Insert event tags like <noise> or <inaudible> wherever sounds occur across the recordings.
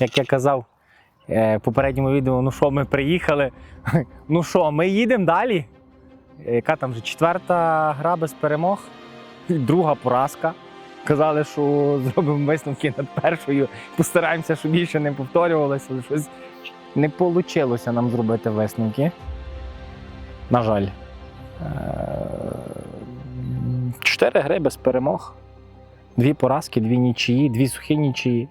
Як я казав е, в попередньому відео, ну що, ми приїхали. <laughs> Ну що, ми їдемо далі. Е, Яка там вже четверта гра без перемог, друга поразка. Казали, що <laughs> зробимо висновки над першою, постараємося, щоб більше не повторювалося. Щось не вийшло нам зробити висновки. На жаль. Е, Чотири гри без перемог. Дві поразки, дві нічиї, дві сухі нічиї.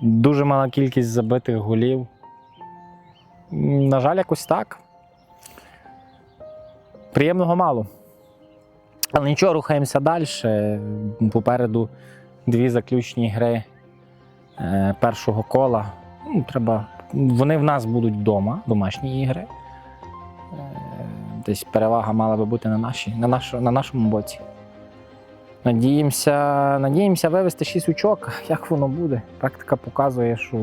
Дуже мала кількість забитих голів. На жаль, якось так. Приємного мало. Але нічого, рухаємося далі. Попереду дві заключні гри е, першого кола. Ну, треба... Вони в нас будуть вдома, домашні ігри. Е, Десь перевага мала би бути на, нашій, на, наш, на нашому боці. Надіємося, надіємося вивести 6 очок. Як воно буде? Практика показує, що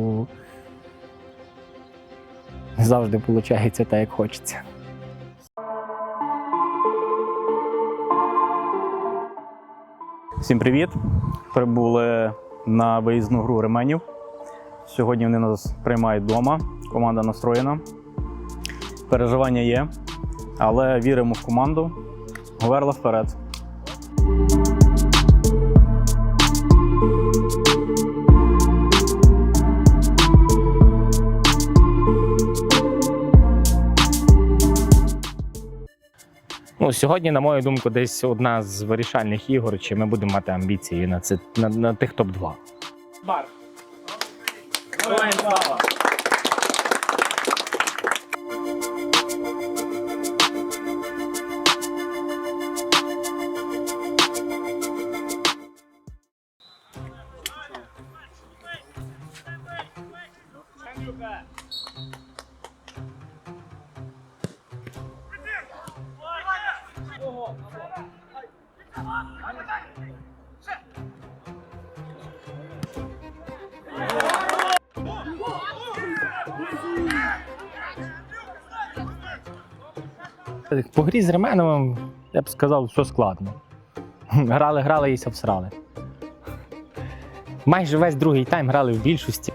не завжди виходить так, як хочеться. Всім привіт! Прибули на виїзну гру Ременів. Сьогодні вони нас приймають вдома. Команда настроєна. Переживання є, але віримо в команду. Говерла вперед. Ну, сьогодні, на мою думку, десь одна з вирішальних ігор, чи ми будемо мати амбіції на, це, на, на тих топ-2. Бар. Героям По грі з Ременовим, я б сказав, все складно. Грали, грали і всрали. Майже весь другий тайм грали в більшості.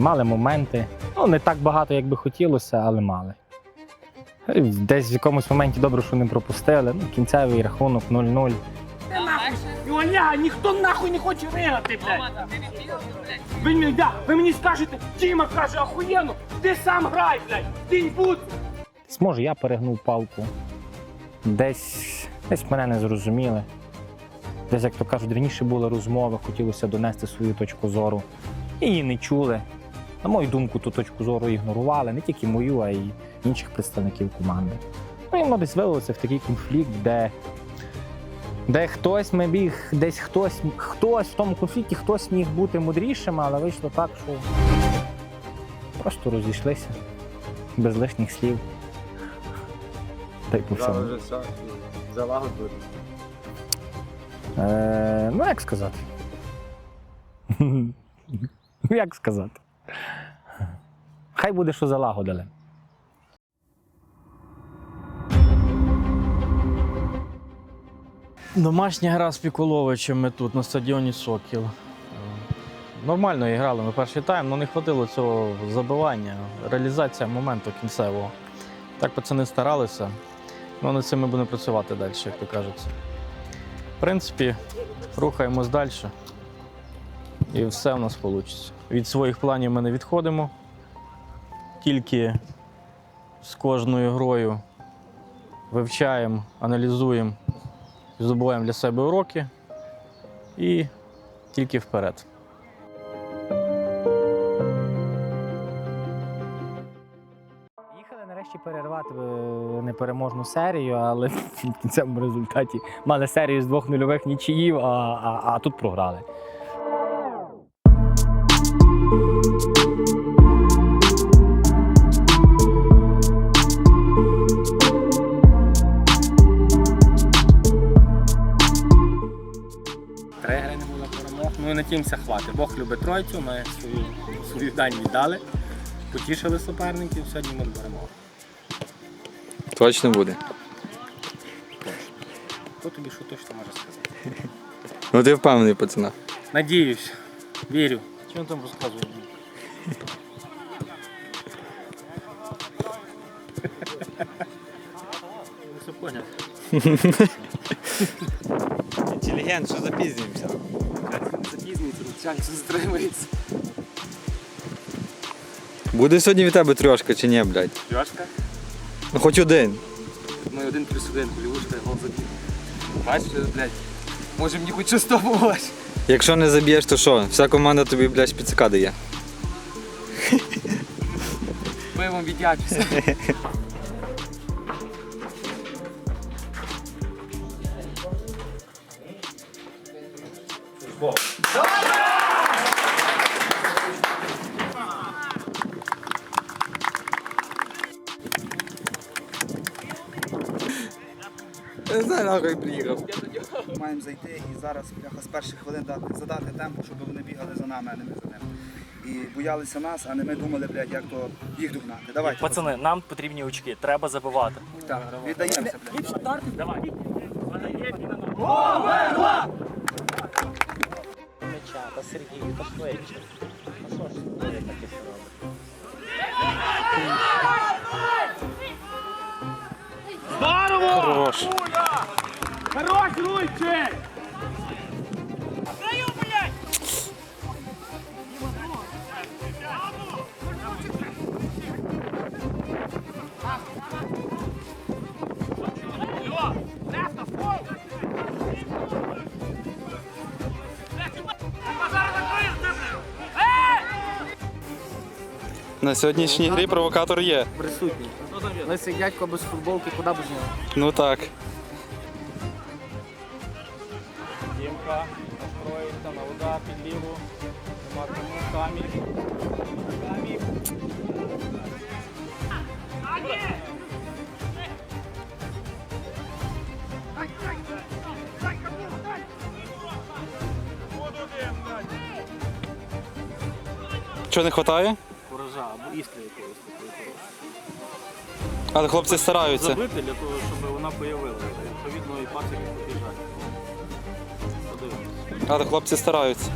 Мали моменти. Ну, не так багато, як би хотілося, але мали. Десь в якомусь моменті добре, що не пропустили. Ну, кінцевий рахунок 0-0. І Оля, ніхто нахуй не хоче виграти, блядь. Ви мені, да, ви мені скажете, Тіма каже, охуєнно, ти сам грай, блядь, ти не будь. Десь, може, я перегнув палку. Десь, десь мене не зрозуміли. Десь, як то кажуть, раніше були розмови, хотілося донести свою точку зору. І її не чули. На мою думку, ту точку зору ігнорували, не тільки мою, а й інших представників команди. Ну і воно десь вилилося в такий конфлікт, де, де хтось ми біг, десь хтось, хтось в тому конфлікті хтось міг бути мудрішим, але вийшло так, що просто розійшлися без лишніх слів. Та й по всьому. Залагодили. Е, ну, як сказати? <laughs> Ну, як сказати? Хай буде, що залагодили. Домашня гра з Піколовичем тут на стадіоні Сокіл. Нормально грали ми перший тайм, але не хватило цього забивання, реалізація моменту кінцевого. Так пацани старалися, але над цим ми будемо працювати далі, як то кажеться. В принципі, рухаємось далі і все в нас вийде. Від своїх планів ми не відходимо. Тільки з кожною грою вивчаємо, аналізуємо, здобуваємо для себе уроки і тільки вперед. Їхали нарешті перервати е, непереможну серію, але <laughs> в кінцевому результаті мали серію з двох нульових нічиїв, а, а, а тут програли. Ну і на тім все хватить. Бог любить тройцю, ми свою, свою дань віддали, потішили суперників, сьогодні ми перемогли. Точно буде. Хто тобі що точно може сказати? Ну ти впевнений, пацана. Надіюсь, вірю. Він там розказує? <laughs> Не все поняв. <laughs> Інтелігент, що запізнюємося. Запізнюється, навчальство затримується. Буде сьогодні від тебе трьошка чи ні, блядь? Трьошка? Ну хоч один. Ну один плюс один, голівушка гол забіг. Бачиш, блядь, може мені хоч щось допомогти. Якщо не заб'єш, то що? Вся команда тобі, блядь, шпіцика дає. Ми вам віддячуся. Не знаю, нахуй приїхав. Маємо зайти і зараз бляха, з перших хвилин дати, задати темп, щоб вони бігали за нами, а не ми за ними. І боялися нас, а не ми думали, блядь, як то їх догнати. Давайте. Пацани, нам потрібні очки, треба забивати. Так, віддаємося, блядь. Меча, та Сергій, та швидше. А що ж ти таке робиш? Здорово! Хорош. Хорош, Руйчик! На сьогоднішній грі провокатор є. Присутній. Лисий дядько без футболки, куди без нього? Ну так. Дімка настроїться на удар під ліву. Камінь. Камінь. Чого не вистачає? Іскри якогось такої хорошої. Але хлопці стараються. Забити для того, щоб вона появилася. Відповідно, і пацики побіжать. Подивимось. Але хлопці стараються.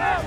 Е!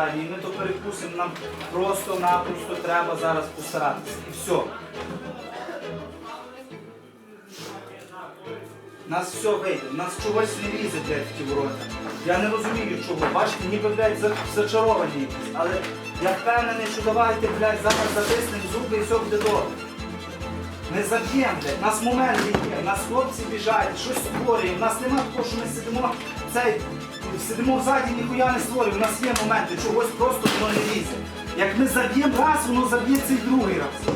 Таймі. І ми то перекусимо, нам просто-напросто треба зараз постаратися. І все. Нас все вийде, нас чогось не лізе, блядь, в ті ворота. Я не розумію чого. Бачите, ніби, блядь, зачаровані якісь. Але я впевнений, що давайте, блядь, зараз затиснемо зуби і все буде добре. Не заб'ємо, блядь, нас моменти є, нас хлопці біжать, щось створюємо. Нас немає такого, що ми сидимо, цей, сидимо ззаді, ніхуя не створюємо. У нас є моменти, чогось просто воно не лізе. Як ми заб'ємо раз, воно заб'ється і другий раз.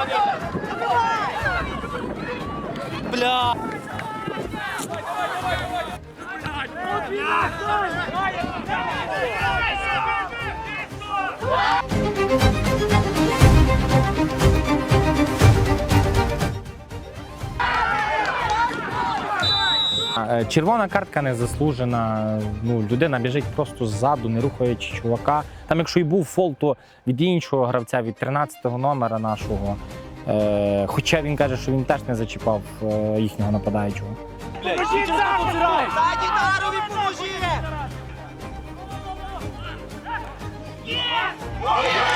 Нема, Червона картка не заслужена. Ну, людина біжить просто ззаду, не рухаючи чувака. Там, якщо і був фол, то від іншого гравця, від 13-го номера нашого. Е, хоча він каже, що він теж не зачіпав е, їхнього нападаючого. Поможіть!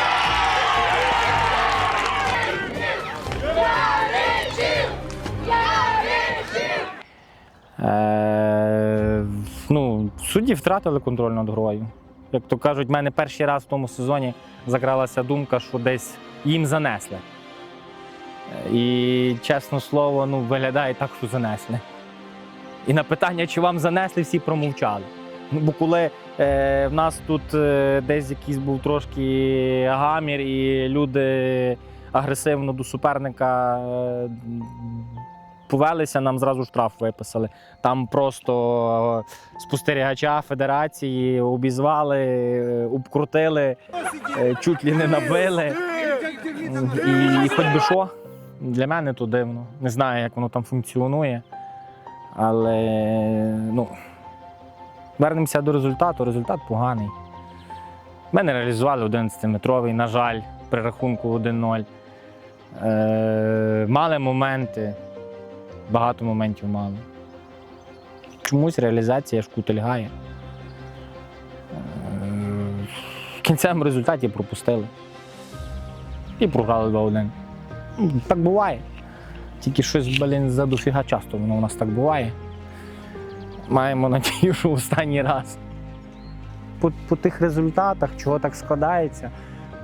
Е, ну, судді втратили контроль над грою. Як то кажуть, в мене перший раз в тому сезоні закралася думка, що десь їм занесли. І, чесне слово, ну, виглядає так, що занесли. І на питання, чи вам занесли, всі промовчали. Ну, бо коли е, в нас тут е, десь якийсь був трошки гамір, і люди агресивно до суперника е, повелися, нам зразу штраф виписали. Там просто е, спостерігача федерації обізвали, е, обкрутили, е, чуть ли не набили. І хоч би що, для мене то дивно. Не знаю, як воно там функціонує. Але ну, вернемося до результату. Результат поганий. Ми не реалізували 11-метровий, на жаль, при рахунку 1-0. Е, мали моменти, багато моментів мали. Чомусь реалізація шкутильгає. Е, в кінцевому результаті пропустили. І програли 2-1. Ну, Так буває. Тільки щось, блін, за дофіга часто воно у нас так буває. Маємо надію, що останній раз. По, по тих результатах, чого так складається,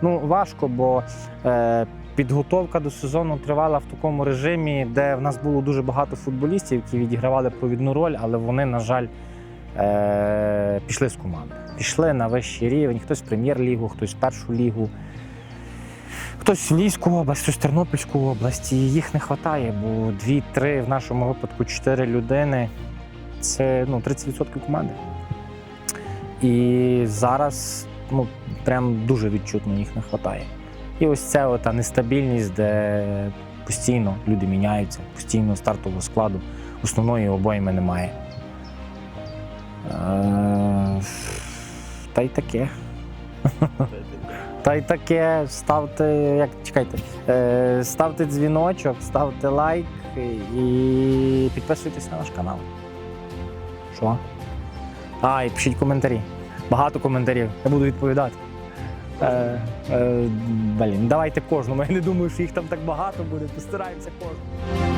ну важко, бо е, підготовка до сезону тривала в такому режимі, де в нас було дуже багато футболістів, які відігравали провідну роль, але вони, на жаль, е, пішли з команди. Пішли на вищий рівень, хтось в прем'єр-лігу, хтось в першу лігу. Хтось в Львівську область, хтось в Тернопільську область. І їх не вистачає, бо дві-три, в нашому випадку чотири людини це ну, 30% команди. І зараз ну, прям дуже відчутно їх не вистачає. І ось ця ота нестабільність, де постійно люди міняються, постійно стартового складу основної обойми немає. Е, Та й таке. Та й таке. Ставте, як чекайте, е, ставте дзвіночок, ставте лайк і підписуйтесь на наш канал. Що? А, і пишіть коментарі. Багато коментарів. Я буду відповідати. Е, е, блін, давайте кожному. Я не думаю, що їх там так багато буде. Постараємося кожному.